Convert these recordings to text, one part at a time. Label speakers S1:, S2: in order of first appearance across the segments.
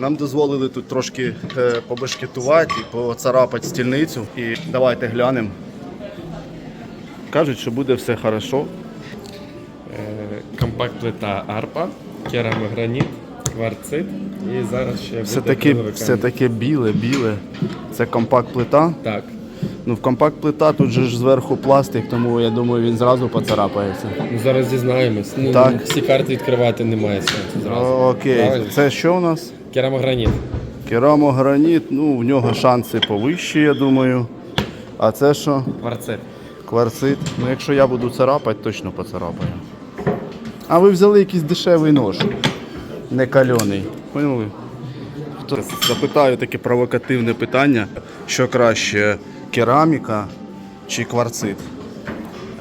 S1: нам дозволили тут трошки е, побешкетувати, поцарапати стільницю. І давайте глянемо. Кажуть, що буде все хорошо.
S2: Е, Компакт плита арпа, керамограніт, кварцит і зараз ще
S1: Все таке, все таке біле, біле. Це компакт-плита.
S2: Так.
S1: Ну, в компакт-плита тут же ж зверху пластик, тому я думаю, він зразу поцарапається.
S2: Ну, зараз дізнаємось. Ну,
S1: Так.
S2: Всі карти відкривати немає сенсу зразу.
S1: Окей,
S2: Правильно?
S1: це що у нас?
S2: Керамограніт.
S1: Керамограніт, ну в нього шанси повищі, я думаю. А це що?
S2: Кварцит.
S1: Кварцит. Ну якщо я буду царапати, точно поцарапаю. А ви взяли якийсь дешевий нож, не кальоний. Поняли? Хто? Запитаю таке провокативне питання, що краще кераміка чи кварцит?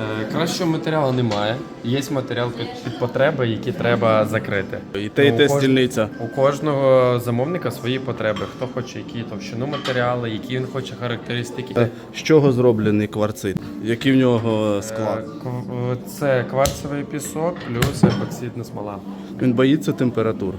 S2: Е, Кращого матеріалу немає. Є матеріал під, під потреби, які треба закрити.
S1: І те, і
S2: Ну,
S1: те стільниця.
S2: У кожного замовника свої потреби. Хто хоче які товщину матеріалу, які він хоче характеристики.
S1: З чого зроблений кварцит? Який в нього
S2: Е,
S1: склад?
S2: Це кварцевий пісок плюс епоксидна смола.
S1: Він боїться температур.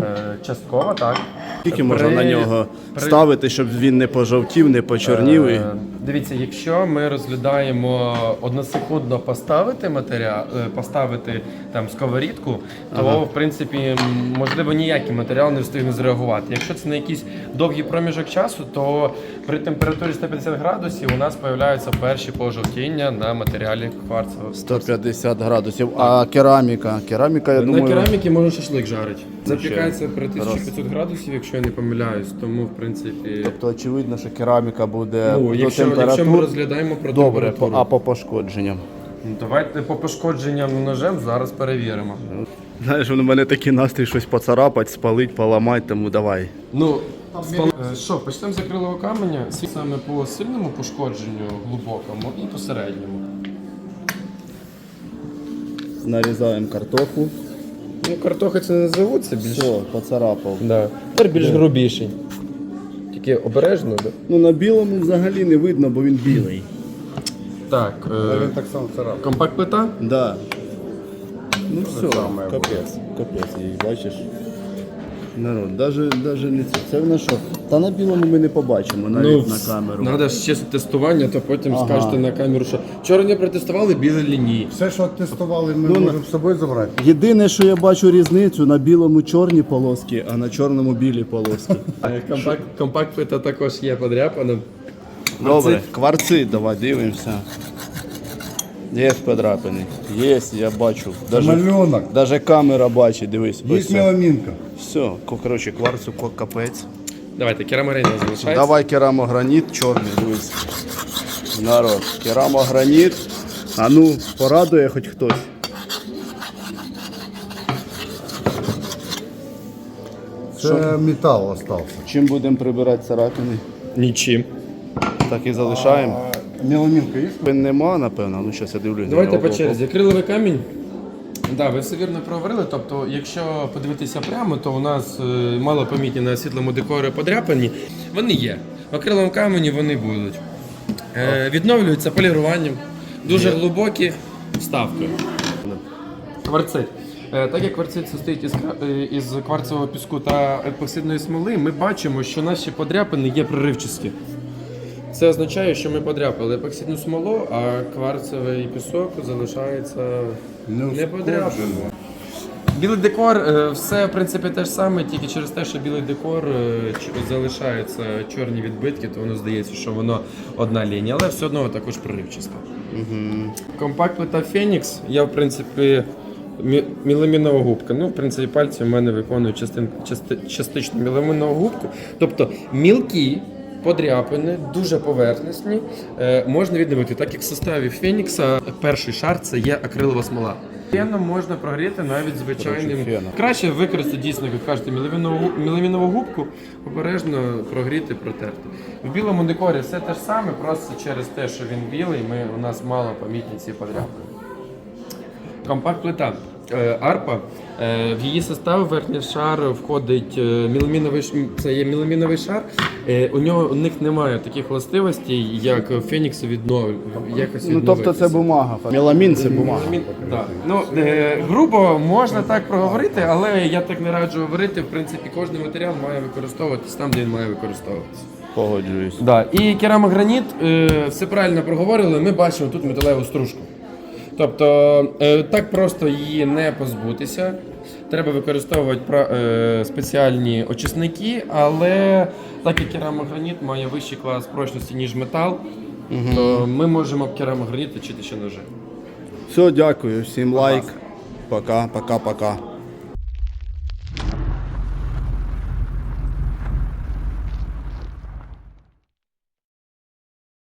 S2: Е, Частково так.
S1: Скільки можна на нього
S2: при-
S1: ставити, щоб він не пожовтів, не почорнів? і-
S2: Е, Дивіться, якщо ми розглядаємо односекундно поставити матеріал, е, поставити там сковорідку, то в принципі можливо ніякий матеріал не встигне зреагувати. Якщо це на якийсь довгий проміжок часу, то при температурі 150 градусів у нас з'являються перші пожовтіння на матеріалі кварцевого.
S1: 150 градусів. А кераміка? Кераміка, я
S2: на
S1: думаю.
S2: кераміки можна шашлик жарити. Запікається при
S1: раз.
S2: 1500 градусів, якщо я не помиляюсь. Тому в принципі.
S1: Тобто очевидно, що кераміка буде
S2: Ну,
S1: до
S2: якщо, якщо ми розглядаємо про
S1: Добре,
S2: температуру.
S1: а по пошкодженням.
S2: Ну, Давайте по пошкодженням ножем зараз перевіримо.
S1: Знаєш, у мене такий настрій щось поцарапати, спалить, поламати, тому давай.
S2: Ну, спал- Е, що, почнемо з акрилового каменя. Сі- Саме по сильному пошкодженню глибокому і по середньому.
S1: Нарізаємо картоху.
S2: Ну, картохи це не назовуть, це більш.
S1: Все, поцарапав.
S2: Да. Тепер більш грубіший. Тільки обережно, да?
S1: Ну на білому взагалі не видно, бо він білий.
S2: Так, е,
S3: Так само царапає.
S2: компакт плита.
S1: Да. Ну все,
S3: саме
S1: капець, капець, її бачиш. Народ, даже, даже не це. Це в нас що? Та на білому ми не побачимо навіть на камеру.
S2: Треба ж чесно тестування, то потім
S1: Ага.
S2: скажете на камеру, що чорні протестували, білі лінії.
S3: Все, що тестували, ми
S1: Ну,
S3: можемо з собою забрати.
S1: Єдине, що я бачу різницю на білому чорні полоски, а на чорному білі полоски.
S2: Компакт, компакт також є подряпана.
S1: Добре, кварцит, давай дивимося. Є подрапини. Є, я бачу. Даже,
S3: Малюнок.
S1: даже камера бачить, дивись.
S3: Є
S1: ось це. Все, коротше, кварцу ко- капець.
S2: Давайте, керамарина залишається.
S1: Давай керамограніт чорний, дивись. Народ, керамограніт. А ну, порадує хоч хтось.
S3: Це метал остався.
S1: Чим будемо прибирати царапини?
S2: Нічим.
S1: Так і залишаємо.
S3: Меламінка є?
S1: Нема, напевно. Ну, зараз я дивлюсь.
S2: Давайте по черзі. Акриловий камінь. Да, ви все вірно проговорили. Тобто, якщо подивитися прямо, то у нас е, мало помітні на світлому декорі подряпані. Вони є. В акриловому камені вони будуть. Е, відновлюються поліруванням. Дуже глибокі вставкою. Кварцит. Е, Так як кварцит состоїть із, кра- е, із кварцевого піску та епоксидної смоли, ми бачимо, що наші подряпини є проривчасті. Це означає, що ми подряпали епоксидну смолу, а кварцевий пісок залишається не подряпаним. Білий декор, е, все в принципі те ж саме, тільки через те, що білий декор е, залишаються чорні відбитки, то воно здається, що воно одна лінія, але все одно також проривчаста. Компакт плита Фенікс, я в принципі мі- міламінова губка. Ну, в принципі, пальці у мене виконують частин, части, частично міламінову губку. Тобто мілкі. Подряпини, дуже поверхностні, е, можна відновити, так як в составі Фенікса перший шар це є акрилова смола. Феном можна прогріти навіть звичайним. Краще використати дійсно, як кажете, міламінову губку, обережно прогріти, протерти. В білому декорі все те ж саме, просто через те, що він білий, ми, у нас мало помітні ці подряпини. Компакт плита. Е, арпа. Е, В її состав верхній шар входить е, меламіновий це є меламіновий шар. У нього у них немає таких властивостей, як Феніксу віднов... якось
S1: Ну тобто це бумага. Меламін це бумага.
S2: Меламін- да. Ну, грубо можна так проговорити, але я так не раджу говорити. В принципі, кожен матеріал має використовуватись там, де він має використовуватися.
S1: Погоджуюсь.
S2: Да. І керамограніт, все правильно проговорили, ми бачимо тут металеву стружку. Тобто е, так просто її не позбутися. Треба використовувати е, спеціальні очисники, але так як керамограніт має вищий клас прочності, ніж метал, то ми можемо керамограніт точити ще ножи.
S1: Все, дякую, всім лайк. Пока, пока, пока.